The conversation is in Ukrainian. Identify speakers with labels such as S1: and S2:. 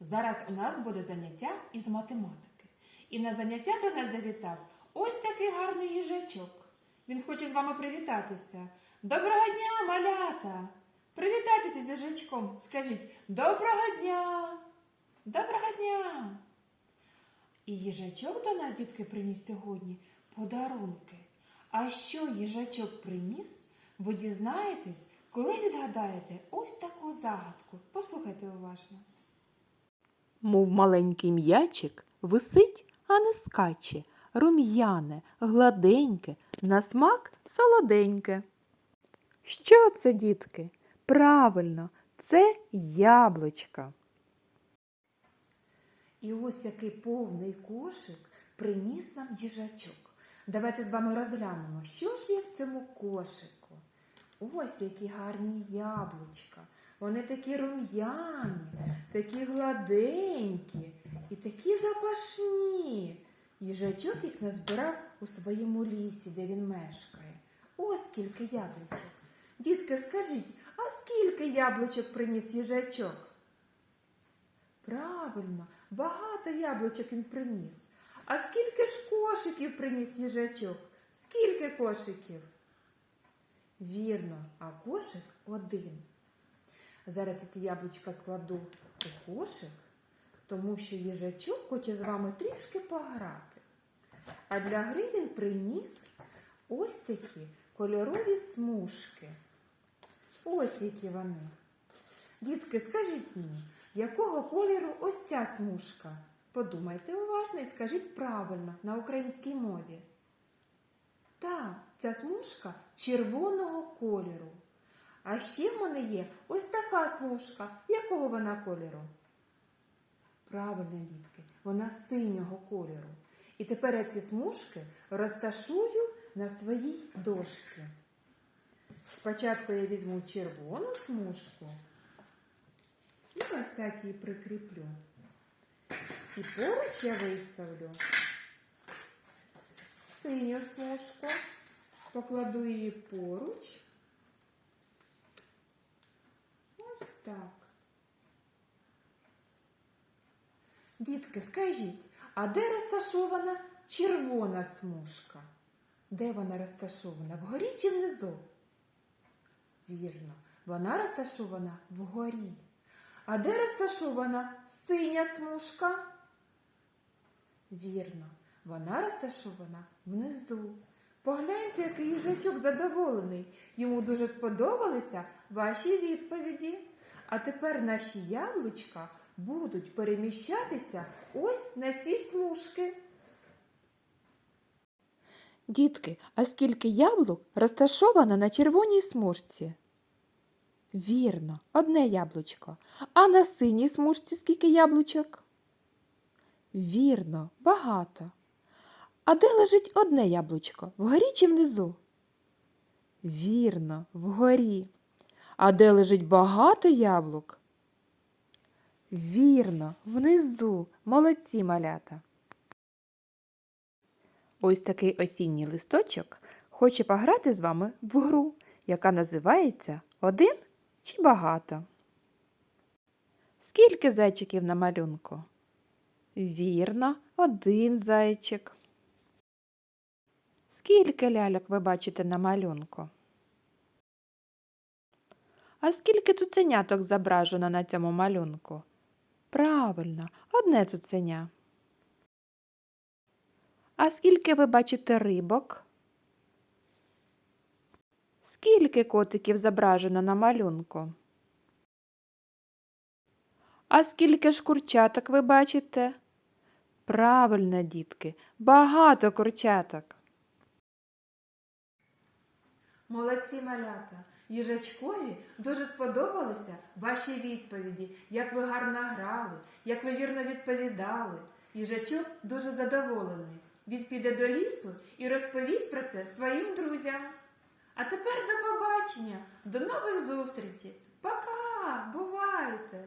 S1: Зараз у нас буде заняття із математики. І на заняття до нас завітав ось такий гарний їжачок. Він хоче з вами привітатися. Доброго дня, малята! Привітайтеся з їжачком. Скажіть доброго дня! Доброго дня! І їжачок до нас, дітки, приніс сьогодні подарунки. А що їжачок приніс, ви дізнаєтесь, коли відгадаєте ось таку загадку. Послухайте уважно.
S2: Мов маленький м'ячик, висить, а не скаче, рум'яне, гладеньке, на смак солоденьке. Що це, дітки? Правильно, це яблучка.
S1: І ось який повний кошик приніс нам їжачок. Давайте з вами розглянемо, що ж є в цьому кошику. Ось які гарні яблучка. Вони такі рум'яні, такі гладенькі і такі запашні. Їжачок їх назбирав у своєму лісі, де він мешкає. Ось скільки яблучок. Дітки, скажіть, а скільки яблучок приніс їжачок? Правильно, багато яблучок він приніс. А скільки ж кошиків приніс їжачок? Скільки кошиків? Вірно, а кошик один. Зараз я ці яблучка складу у кошик, тому що їжачок хоче з вами трішки пограти. А для гри він приніс ось такі кольорові смужки. Ось які вони. Дітки, скажіть мені, якого кольору ось ця смужка? Подумайте уважно і скажіть правильно на українській мові. Так, ця смужка червоного кольору. А ще в мене є ось така смужка. Якого вона кольору? Правильно, дітки, вона синього кольору. І тепер я ці смужки розташую на своїй дошці. Спочатку я візьму червону смужку і ось так її прикріплю. І поруч я виставлю синю смужку, покладу її поруч. Ось так. Дітки, скажіть, а де розташована червона смужка? Де вона розташована? Вгорі чи внизу? Вірно, вона розташована вгорі. А де розташована синя смужка? Вірно, вона розташована внизу. Погляньте, який їжачок задоволений. Йому дуже сподобалися ваші відповіді. А тепер наші яблучка будуть переміщатися ось на ці смужки.
S2: Дітки, а скільки яблук розташовано на червоній смужці? Вірно, одне яблучко. А на синій смужці скільки яблучок? Вірно, багато. А де лежить одне яблучко? Вгорі чи внизу? Вірно, вгорі. А де лежить багато яблук? Вірно, внизу. Молодці малята. Ось такий осінній листочок хоче пограти з вами в гру, яка називається Один чи багато. Скільки зайчиків на малюнку? Вірно, один зайчик. Скільки ляльок ви бачите на малюнку? А скільки цуценяток зображено на цьому малюнку? Правильно, одне цуценя. А скільки ви бачите рибок? Скільки котиків зображено на малюнку? А скільки ж курчаток ви бачите? Правильно, дітки, багато курчаток.
S1: Молодці малята! Їжачкові дуже сподобалися ваші відповіді, як ви гарно грали, як ви вірно відповідали. Їжачок дуже задоволений. Він піде до лісу і розповість про це своїм друзям. А тепер до побачення, до нових зустрічей. Пока! Бувайте!